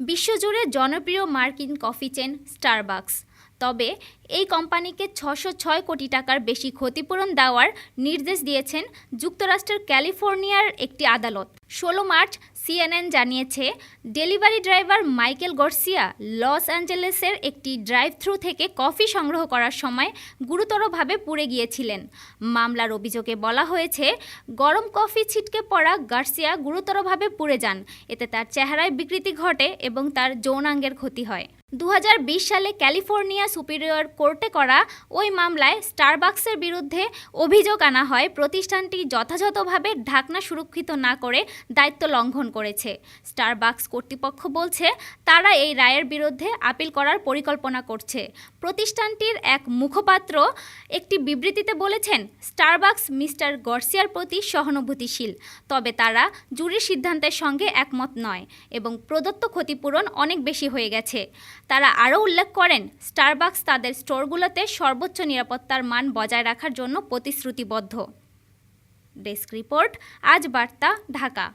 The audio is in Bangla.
বিশ্বজুড়ে জনপ্রিয় মার্কিন কফি চেন স্টারবাকস। তবে এই কোম্পানিকে ছশো ছয় কোটি টাকার বেশি ক্ষতিপূরণ দেওয়ার নির্দেশ দিয়েছেন যুক্তরাষ্ট্রের ক্যালিফোর্নিয়ার একটি আদালত। ষোলো মার্চ সিএনএন জানিয়েছে, delivery driver Michael Garcia Los অ্যাঞ্জেলেসের একটি ড্রাইভ থ্রু থেকে কফি সংগ্রহ করার সময় গুরুতরভাবে পুড়ে গিয়েছিলেন। মামলার অভিযোগে বলা হয়েছে, গরম কফি ছিটকে পড়া গার্সিয়া গুরুতরভাবে পুড়ে যান। এতে তার চেহারায় বিকৃতি ঘটে এবং তার যৌনাঙ্গের ক্ষতি হয়। দু হাজার বিশ সালে ক্যালিফোর্নিয়া সুপিরিয়র কোর্টে করা ওই মামলায় স্টারবাক্সের বিরুদ্ধে অভিযোগ আনা হয়। প্রতিষ্ঠানটি যথাযথভাবে ঢাকনা সুরক্ষিত না করে দায়িত্ব লঙ্ঘন করেছে। স্টারবাক্স কর্তৃপক্ষ বলছে, তারা এই রায়ের বিরুদ্ধে আপিল করার পরিকল্পনা করছে। প্রতিষ্ঠানটির এক মুখপাত্র একটি বিবৃতিতে বলেছেন, স্টারবাক্স মিস্টার গর্সিয়ার প্রতি সহানুভূতিশীল, তবে তারা জুরির সিদ্ধান্তের সঙ্গে একমত নয় এবং প্রদত্ত ক্ষতিপূরণ অনেক বেশি হয়ে গেছে। তারা আরও উল্লেখ করেন স্টারবাক্স তাদের স্টোরগুলোতে সর্বোচ্চ নিরাপত্তার মান বজায় রাখার জন্য প্রতিশ্রুতিবদ্ধ। ডেস্ক রিপোর্ট, আজ বার্তা, ঢাকা।